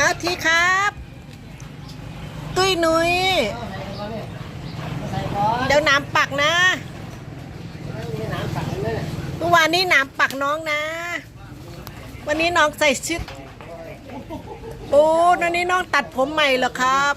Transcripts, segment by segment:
อาทีครับ ตุ้ยนุ้ยเดี๋ยวน้ำปักนะเมื่อวานนี้น้ำปักน้องนะ วันนี้น้องใส่ชุดโอ้วันนี้น้องตัดผมใหม่เหรอครับ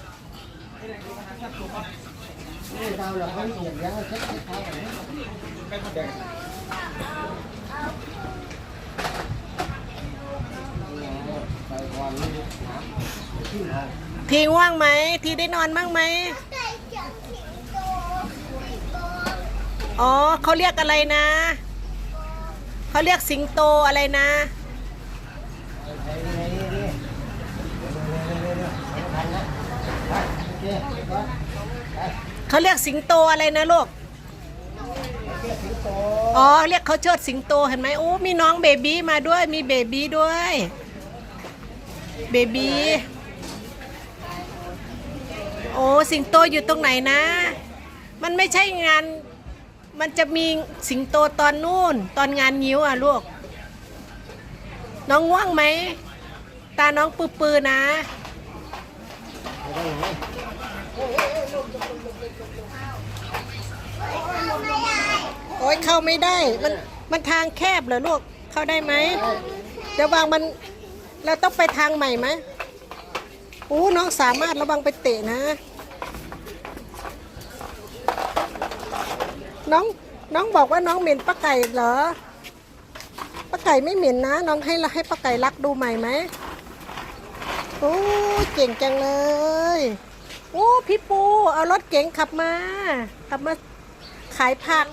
ทีว่างไหม ทีได้นอนบ้างไหม อ๋อเขาเรียกอะไรนะ เขาเรียกสิงโตอะไรนะเขาเรียกสิงโตอะไรนะลูก อ๋อ เรียกเขาเชิดสิงโตเห็นไหมโอ้มีน้องเบบี้มาด้วย มีเบบี้ด้วย เบบี้ โอ้สิงโตอยู่ตรงไหนนะ มันไม่ใช่งาน มันจะมีสิงโตตอนนู่น ตอนงานงิ้วอะลูก น้องง่วงไหม ตาน้องปือปือๆนะ โอ้ยเข้าไม่ได้ มันมันทางแคบเหรอลูก เข้าได้ไหม เดี๋ยววางมัน เราต้องไปทางใหม่ไหม อ้น้องสามารถระวังไปเตะนะ น้องน้องบอกว่าน้องเหม็นป้าไก่เหรอป้าไก่ไม่เหม็นนะ น้องให้ให้ป้าไก่รักดูใหม่ไหมโอ้เก่งจังเลยโอ้พี่ปู เอารถเก๋งขับมา ขับมาขายผัก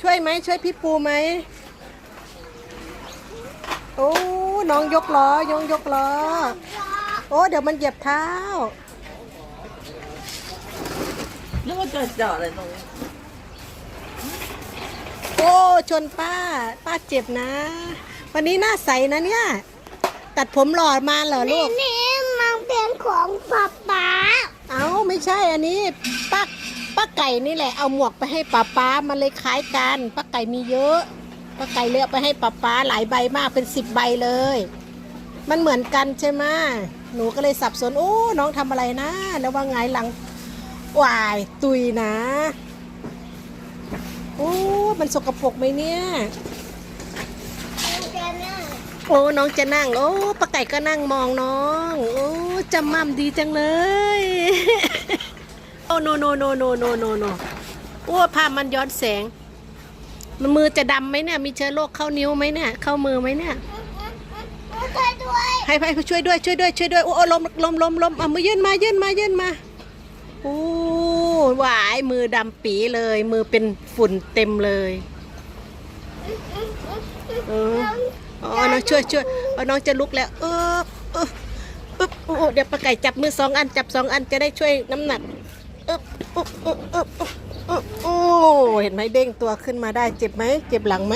ช่วยไหมช่วยพี่ปูไหมโอ้น้องยกล้อยงยกล้อ โอ้เดี๋ยวมันเหยียบเท้านึกว่าจะเจาะอะไรตรงนี้โอ้ชนป้า ป้าเจ็บนะ วันนี้หน้าใสนะเนี่ย ตัดผมหล่อมาเหรอลูก นี่มันเป็นของป๊าป๊าเอาไม่ใช่อันนี้ป้าป้าไก่นี่แหละเอาหมวกไปให้ป้าป้ามันเลยคล้ายกันป้าไก่มีเยอะป้าไก่เลือกไปให้ป้าป้าหลายใบมากเป็นสิบใบเลย มันเหมือนกันใช่ไหม หนูก็เลยสับสนโอ้น้องทำอะไรนะแล้วว่าไงหลังวายตุยนะโอ้มันสกปรกไหมเนี่ยมันจะน่าโอ้น้องจะนั่ง โอ้ป้าไก่ก็นั่งมองน้อง โอ้จำมั่มดีจังเลย โอ้โนโนโนโนโนโนโนโอ้ภาพมันย้อนแสง มันมือจะดำไหมเนี่ย มีเชื้อโรคเข้านิ้วไหมเนี่ย เข้ามือไหมเนี่ยช่ วยด้วยให้ให้ช่วยด้วยช่วยด้วยช่วยด้วยโอ้โอลมลมลมลมเอามือยื่นมายื่นมายื่นมาโอ้หวายมือดำปีเลย มือเป็นฝุ่นเต็มเลยเอออ๋อน้องช่วยช่วยอ๋อน้องจะลุกแล้วเออเอออึ๊บโอ้เดี๋ยวปลาไก่จับมือสองอันจับสองอันจะได้ช่วยน้ำหนักอือึ๊บอึ๊บอึ๊บอึ๊บอึ๊บโอ้เห็นไหมเด้งตัวขึ้นมาได้เจ็บไหมเจ็บหลังไหม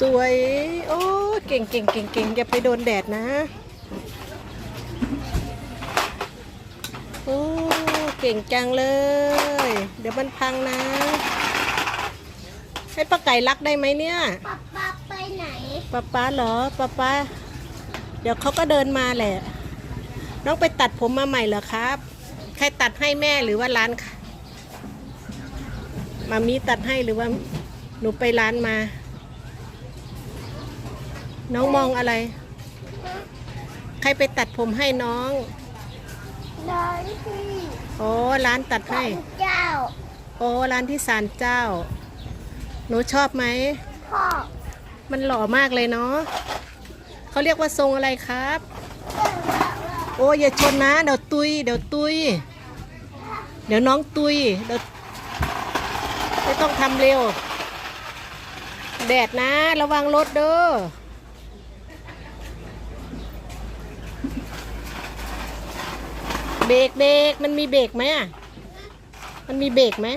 สวย โอ้เก่งเก่งเก่งเก่งอย่าไปโดนแดดนะ โอ้เก่งจังเลย เดี๋ยวมันพังนะ ให้ป้าไก่รักได้ไหมเนี่ยป๊าป๊าไปไหนป้าป้าเหรอป้าป้าเดี๋ยวเขาก็เดินมาแหละ น้องไปตัดผมมาใหม่เหรอครับ ใครตัดให้แม่หรือว่าร้านค่ะมามีตัดให้หรือว่าหนูไปร้านมา น้องมองอะไร ใครไปตัดผมให้น้อง ร้านที่โอ้ร้านตัดให้ เจ้าโอ้ร้านที่ศาลเจ้า หนูชอบไหม พ่อมันหล่อมากเลยเนาะเขาเรียกว่าทรงอะไรครับ โอ้อย่าชนนะเดี๋ยวตุยเดี๋ยวตุย เดี๋ยวน้องตุยเดี๋ยวไม่ต้องทำเร็ว แดดนะ ระวังรถเด้อ เบรกเบรกมันมีเบรกไหมอะ มันมีเบรกไหม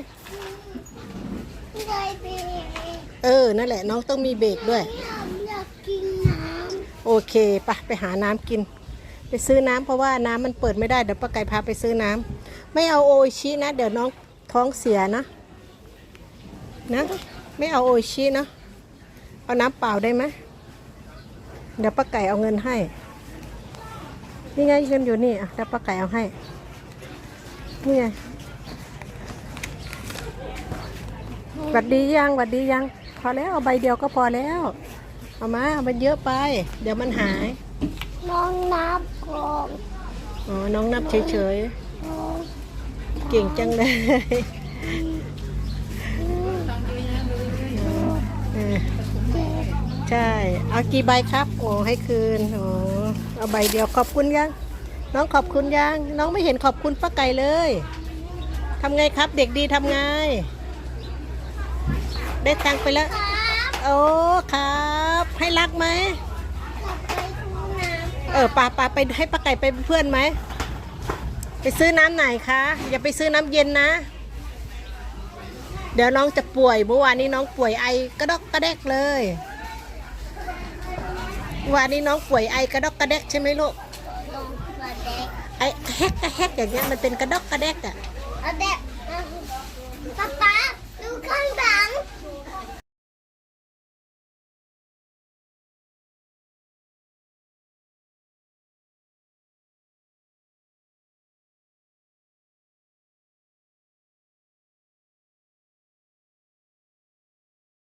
ได้ไปเออ นั่นแหละน้องต้องมีเบรกด้วย อยากกินน้โอเคไปะไปหาน้ำกิน ไปซื้อน้ำเพราะว่าน้ำมันเปิดไม่ได้ เดี๋ยวป้าไก่พาไปซื้อน้ำไม่เอาโออิชินะ เดี๋ยวน้องท้องเสียนะนะไม่เอาโออิชินะเอาเอาน้ำเปล่าได้ไหมเดี๋ยวป้าไก่เอาเงินให้ นี่ไงเงินอยู่นี่อะเดี๋ยวป้าไก่เอาให้ นี่ไงหวัดดียังหวัดดียัง พอแล้วเอาใบเดียวก็พอแล้ว เอามาเอามันเยอะไป เดี๋ยวมันหาย น้องนับก่อนอ๋อ น้องนับเฉยน้องๆเก่งจังเลยเออเจ็ดใช่ เอากี่ใบครับ โอ้ให้คืน โอ้ เอาใบเดียวขอบคุณยัง น้องขอบคุณยัง น้องไม่เห็นขอบคุณป้าไก่เลยทำไงครับ เด็กดีทำไง ได้ตังค์ไปแล้วครับโอ้ครับ ให้รักไหมกลับไปทุ่งน้ำเออปาปาไปให้ป้าไก่ไปเป็นเพื่อนไหม ไปซื้อน้ำไหนคะ อย่าไปซื้อน้ำเย็นนะ เดี๋ยวน้องจะป่วยเมื่อวานนี้น้องป่วยไอกระดอกกระแดกเลยเมื่อ วานนี้น้องป่วยไอกระดกกระแดกใช่ไหมลูกไอแฮกกระแฮกอย่างเงี้ยมันเป็นกระดกกระแดกอะกระแดกป๊าป๊าดูข้างหลัง